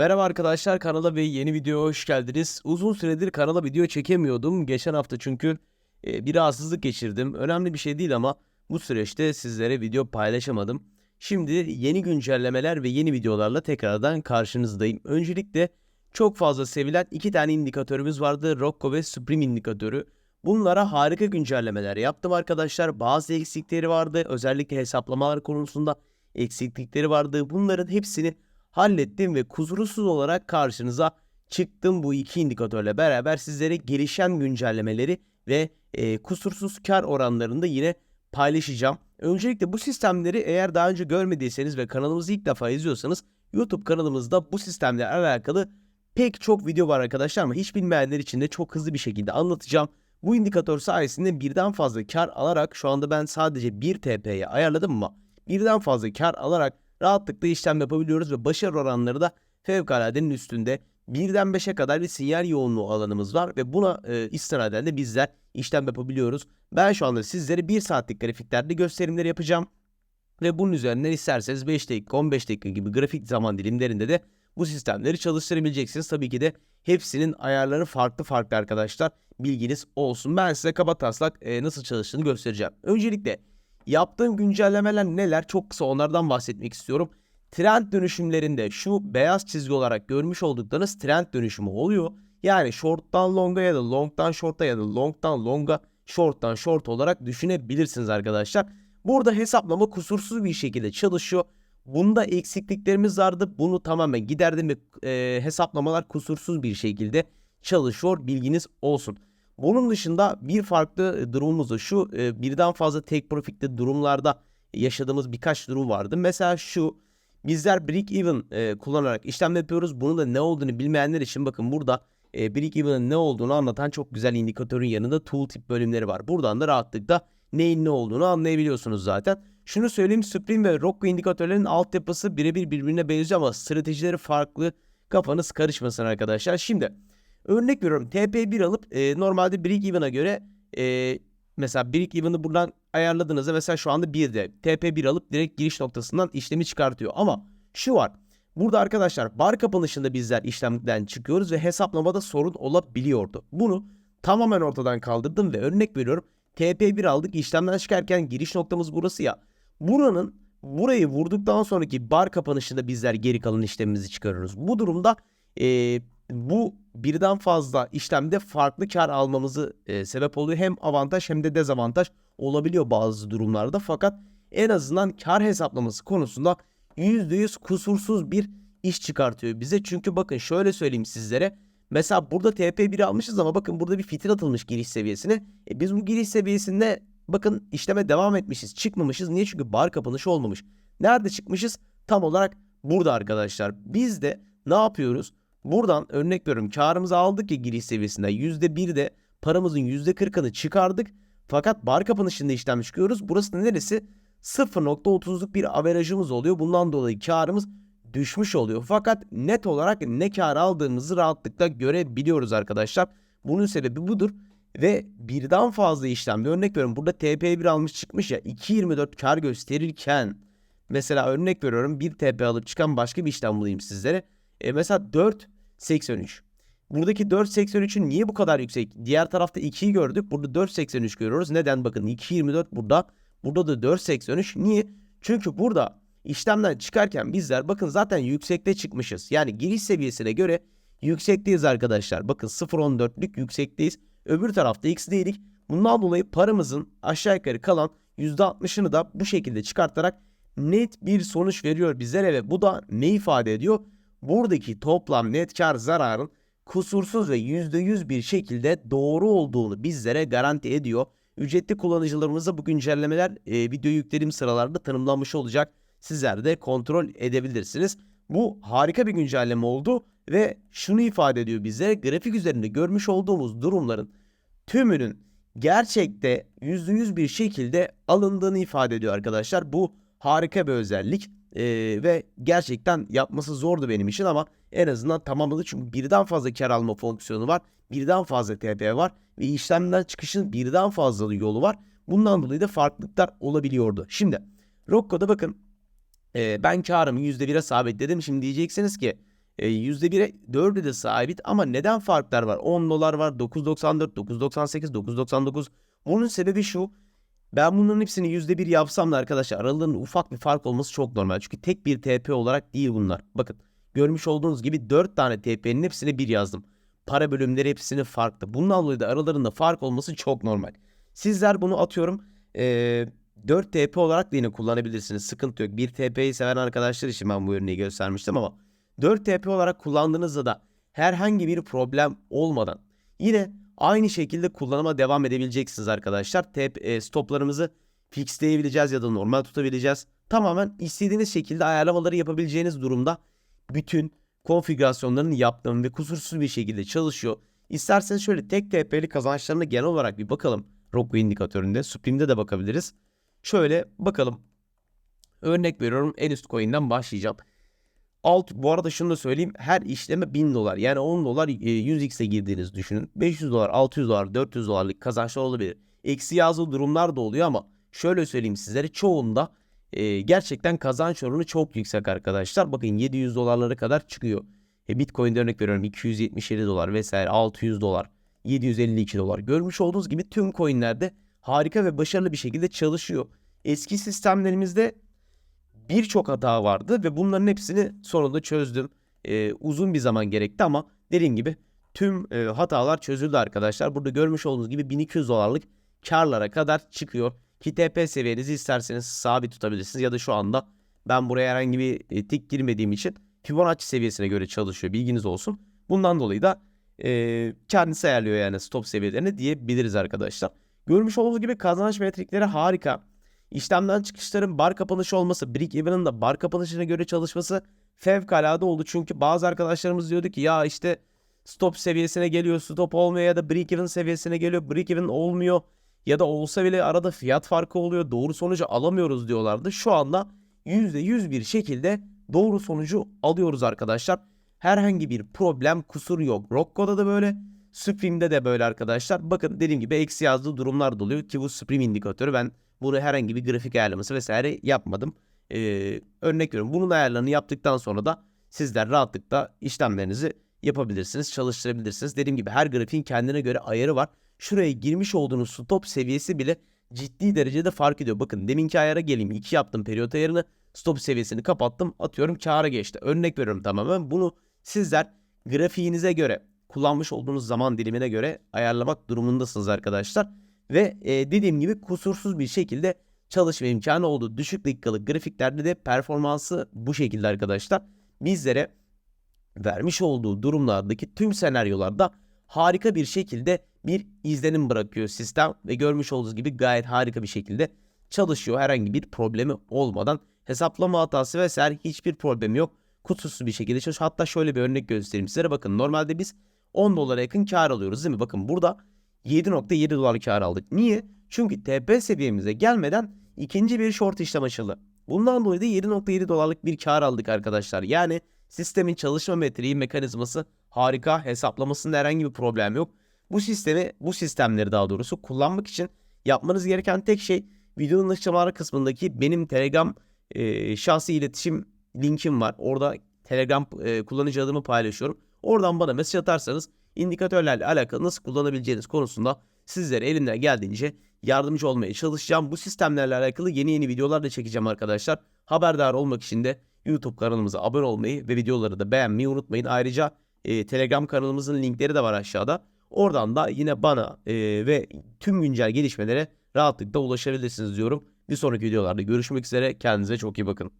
Merhaba arkadaşlar kanala ve yeni videoya hoş geldiniz. Uzun süredir kanala video çekemiyordum. Geçen hafta çünkü e, bir rahatsızlık geçirdim. Önemli bir şey değil ama bu süreçte sizlere video paylaşamadım. Şimdi yeni güncellemeler ve yeni videolarla tekrardan karşınızdayım. Öncelikle çok fazla sevilen iki tane indikatörümüz vardı. Rocco ve Supreme indikatörü. Bunlara harika güncellemeler yaptım arkadaşlar. Bazı eksikleri vardı. Özellikle hesaplamalar konusunda eksiklikleri vardı. Bunların hepsini hallettim ve kusursuz olarak karşınıza çıktım bu iki indikatörle beraber sizlere gelişen güncellemeleri ve e, kusursuz kar oranlarını da yine paylaşacağım. Öncelikle bu sistemleri eğer daha önce görmediyseniz ve kanalımızı ilk defa izliyorsanız YouTube kanalımızda bu sistemle alakalı pek çok video var arkadaşlar ama hiç bilmeyenler için de çok hızlı bir şekilde anlatacağım. Bu indikatör sayesinde birden fazla kar alarak şu anda ben sadece 1 TP'ye ayarladım ama birden fazla kar alarak rahatlıkla işlem yapabiliyoruz ve başarı oranları da fevkaladenin üstünde. Birden 5'e kadar bir sinyal yoğunluğu alanımız var ve buna e, istinaden de bizler işlem yapabiliyoruz. Ben şu anda sizlere 1 saatlik grafiklerde gösterimleri yapacağım. Ve bunun üzerinden isterseniz 5 dakika 15 dakika gibi grafik zaman dilimlerinde de bu sistemleri çalıştırabileceksiniz. Tabii ki de hepsinin ayarları farklı farklı arkadaşlar. Bilginiz olsun. Ben size kaba taslak e, nasıl çalıştığını göstereceğim. Öncelikle yaptığım güncellemeler neler? Çok kısa onlardan bahsetmek istiyorum. Trend dönüşümlerinde şu beyaz çizgi olarak görmüş olduklarınız trend dönüşümü oluyor. Yani short'tan long'a ya da long'dan short'a ya da long'dan long'a short'tan short olarak düşünebilirsiniz arkadaşlar. Burada hesaplama kusursuz bir şekilde çalışıyor. Bunda eksikliklerimiz vardı. Bunu tamamen giderdim ve e, hesaplamalar kusursuz bir şekilde çalışıyor. Bilginiz olsun. Bunun dışında bir farklı durumumuz da şu. E, birden fazla take profit'te durumlarda yaşadığımız birkaç durum vardı. Mesela şu. Bizler break even e, kullanarak işlem yapıyoruz. Bunun da ne olduğunu bilmeyenler için bakın burada e, break even'ın ne olduğunu anlatan çok güzel indikatörün yanında tooltip bölümleri var. Buradan da rahatlıkla neyin ne olduğunu anlayabiliyorsunuz zaten. Şunu söyleyeyim Supreme ve Rocco indikatörlerin altyapısı birebir birbirine benziyor ama stratejileri farklı. Kafanız karışmasın arkadaşlar. Şimdi örnek veriyorum TP1 alıp e, normalde break even'a göre e, mesela break even'ı buradan ayarladığınızda mesela şu anda 1'de TP1 alıp direkt giriş noktasından işlemi çıkartıyor. Ama şu var. Burada arkadaşlar bar kapanışında bizler işlemden çıkıyoruz ve hesaplamada sorun olabiliyordu. Bunu tamamen ortadan kaldırdım ve örnek veriyorum. TP1 aldık işlemden çıkarken giriş noktamız burası ya. Buranın burayı vurduktan sonraki bar kapanışında bizler geri kalan işlemimizi çıkarıyoruz. Bu durumda e, bu birden fazla işlemde farklı kar almamızı e, sebep oluyor. Hem avantaj hem de dezavantaj olabiliyor bazı durumlarda. Fakat en azından kar hesaplaması konusunda %100 kusursuz bir iş çıkartıyor bize. Çünkü bakın şöyle söyleyeyim sizlere. Mesela burada TP1 almışız ama bakın burada bir fitil atılmış giriş seviyesine. E biz bu giriş seviyesinde bakın işleme devam etmişiz. Çıkmamışız. Niye? Çünkü bar kapanışı olmamış. Nerede çıkmışız? Tam olarak burada arkadaşlar. Biz de ne yapıyoruz? Buradan örnek veriyorum karımızı aldık ya giriş seviyesinde. %1'de paramızın %40'ını çıkardık. Fakat bar kapanışında işlem çıkıyoruz. Burası neresi? 0.30'luk bir averajımız oluyor. Bundan dolayı karımız düşmüş oluyor. Fakat net olarak ne kar aldığımızı rahatlıkla görebiliyoruz arkadaşlar. Bunun sebebi budur. Ve birden fazla işlemde örnek veriyorum burada TP1 almış çıkmış ya 2.24 kar gösterirken mesela örnek veriyorum 1 TP alıp çıkan başka bir işlem bulayım sizlere. E mesela 4.83. Buradaki 4.83'ün niye bu kadar yüksek? Diğer tarafta 2'yi gördük. Burada 4.83 görüyoruz. Neden? Bakın 2.24 burada. Burada da 4.83. Niye? Çünkü burada işlemden çıkarken bizler bakın zaten yüksekte çıkmışız. Yani giriş seviyesine göre yüksekteyiz arkadaşlar. Bakın 0.14'lük yüksekteyiz. Öbür tarafta x değilik. Bundan dolayı paramızın aşağı yukarı kalan %60'ını da bu şekilde çıkartarak net bir sonuç veriyor bizlere ve bu da ne ifade ediyor? Buradaki toplam net kar zararın kusursuz ve %100 bir şekilde doğru olduğunu bizlere garanti ediyor. Ücretli kullanıcılarımıza bu güncellemeler e, video yüklediğim sıralarda tanımlanmış olacak. Sizler de kontrol edebilirsiniz. Bu harika bir güncelleme oldu ve şunu ifade ediyor bize grafik üzerinde görmüş olduğumuz durumların tümünün gerçekte %100 bir şekilde alındığını ifade ediyor arkadaşlar. Bu harika bir özellik ee, ve gerçekten yapması zordu benim için ama en azından tamamladı. Çünkü birden fazla kar alma fonksiyonu var. Birden fazla TP var ve işlemden çıkışın birden fazla yolu var. Bundan dolayı da farklılıklar olabiliyordu. Şimdi Rocco'da bakın e, ben karımı %1'e sabitledim. Şimdi diyeceksiniz ki E, %1'e 4'e de sabit ama neden farklar var? 10 dolar var, 9.94, 9.98, 9.99. Bunun sebebi şu. Ben bunların hepsini %1 yapsam da arkadaşlar aralarında ufak bir fark olması çok normal. Çünkü tek bir TP olarak değil bunlar. Bakın görmüş olduğunuz gibi 4 tane TP'nin hepsine 1 yazdım. Para bölümleri hepsini farklı. Bundan dolayı da aralarında fark olması çok normal. Sizler bunu atıyorum ee, 4 TP olarak da yine kullanabilirsiniz. Sıkıntı yok. 1 TP'yi seven arkadaşlar için ben bu örneği göstermiştim ama 4 TP olarak kullandığınızda da herhangi bir problem olmadan yine aynı şekilde kullanıma devam edebileceksiniz arkadaşlar. TP, e, stoplarımızı fixleyebileceğiz ya da normal tutabileceğiz. Tamamen istediğiniz şekilde ayarlamaları yapabileceğiniz durumda bütün konfigürasyonlarını yaptığım ve kusursuz bir şekilde çalışıyor. İsterseniz şöyle tek TP'li kazançlarına genel olarak bir bakalım. Roku indikatöründe, Supreme'de de bakabiliriz. Şöyle bakalım. Örnek veriyorum en üst coin'den başlayacağım. Alt, bu arada şunu da söyleyeyim. Her işleme 1000 dolar. Yani 10 dolar 100x'e girdiğinizi düşünün. 500 dolar, 600 dolar, 400 dolarlık kazançlar olabilir. Eksi yazılı durumlar da oluyor ama şöyle söyleyeyim sizlere çoğunda e, gerçekten kazanç oranı çok yüksek arkadaşlar. Bakın 700 dolarlara kadar çıkıyor. E, Bitcoin'de örnek veriyorum 277 dolar vesaire 600 dolar, 752 dolar. Görmüş olduğunuz gibi tüm coinlerde harika ve başarılı bir şekilde çalışıyor. Eski sistemlerimizde birçok hata vardı ve bunların hepsini sonunda çözdüm. Ee, uzun bir zaman gerekti ama dediğim gibi tüm e, hatalar çözüldü arkadaşlar. Burada görmüş olduğunuz gibi 1200 dolarlık karlara kadar çıkıyor. Ki TP seviyenizi isterseniz sabit tutabilirsiniz ya da şu anda ben buraya herhangi bir e, tik girmediğim için Fibonacci seviyesine göre çalışıyor bilginiz olsun. Bundan dolayı da e, kendisi ayarlıyor yani stop seviyelerini diyebiliriz arkadaşlar. Görmüş olduğunuz gibi kazanç metrikleri harika. İşlemden çıkışların bar kapanışı olması, break even'ın da bar kapanışına göre çalışması fevkalade oldu. Çünkü bazı arkadaşlarımız diyordu ki ya işte stop seviyesine geliyor, stop olmuyor ya da break even seviyesine geliyor, break even olmuyor ya da olsa bile arada fiyat farkı oluyor, doğru sonucu alamıyoruz diyorlardı. Şu anda %100 bir şekilde doğru sonucu alıyoruz arkadaşlar. Herhangi bir problem, kusur yok. Rocco'da da böyle, Supreme'de de böyle arkadaşlar. Bakın dediğim gibi eksi yazdığı durumlar da oluyor ki bu Supreme indikatörü ben bunu herhangi bir grafik ayarlaması vesaire yapmadım. Ee, örnek veriyorum. Bunun ayarlarını yaptıktan sonra da sizler rahatlıkla işlemlerinizi yapabilirsiniz, çalıştırabilirsiniz. Dediğim gibi her grafiğin kendine göre ayarı var. Şuraya girmiş olduğunuz stop seviyesi bile ciddi derecede fark ediyor. Bakın deminki ayara geleyim. 2 yaptım periyot ayarını. Stop seviyesini kapattım. Atıyorum kâra geçti. Örnek veriyorum tamamen. Bunu sizler grafiğinize göre kullanmış olduğunuz zaman dilimine göre ayarlamak durumundasınız arkadaşlar. Ve e, dediğim gibi kusursuz bir şekilde çalışma imkanı oldu. Düşük dakikalık grafiklerde de performansı bu şekilde arkadaşlar. Bizlere vermiş olduğu durumlardaki tüm senaryolarda harika bir şekilde bir izlenim bırakıyor sistem ve görmüş olduğunuz gibi gayet harika bir şekilde çalışıyor. Herhangi bir problemi olmadan hesaplama hatası vesaire hiçbir problemi yok. Kutursuz bir şekilde çalışıyor. Hatta şöyle bir örnek göstereyim sizlere. Bakın normalde biz 10 dolara yakın kar alıyoruz değil mi? Bakın burada 7.7 dolar kar aldık. Niye? Çünkü TP seviyemize gelmeden ikinci bir short işlem açıldı. Bundan dolayı da 7.7 dolarlık bir kar aldık arkadaşlar. Yani sistemin çalışma metriği mekanizması harika. Hesaplamasında herhangi bir problem yok. Bu sistemi, bu sistemleri daha doğrusu kullanmak için yapmanız gereken tek şey videonun açıklamalar kısmındaki benim Telegram e, şahsi iletişim linkim var. Orada Telegram e, kullanıcı adımı paylaşıyorum. Oradan bana mesaj atarsanız indikatörlerle alakalı nasıl kullanabileceğiniz konusunda sizlere elimden geldiğince yardımcı olmaya çalışacağım. Bu sistemlerle alakalı yeni yeni videolar da çekeceğim arkadaşlar. Haberdar olmak için de YouTube kanalımıza abone olmayı ve videoları da beğenmeyi unutmayın. Ayrıca e, Telegram kanalımızın linkleri de var aşağıda. Oradan da yine bana e, ve tüm güncel gelişmelere rahatlıkla ulaşabilirsiniz diyorum. Bir sonraki videolarda görüşmek üzere. Kendinize çok iyi bakın.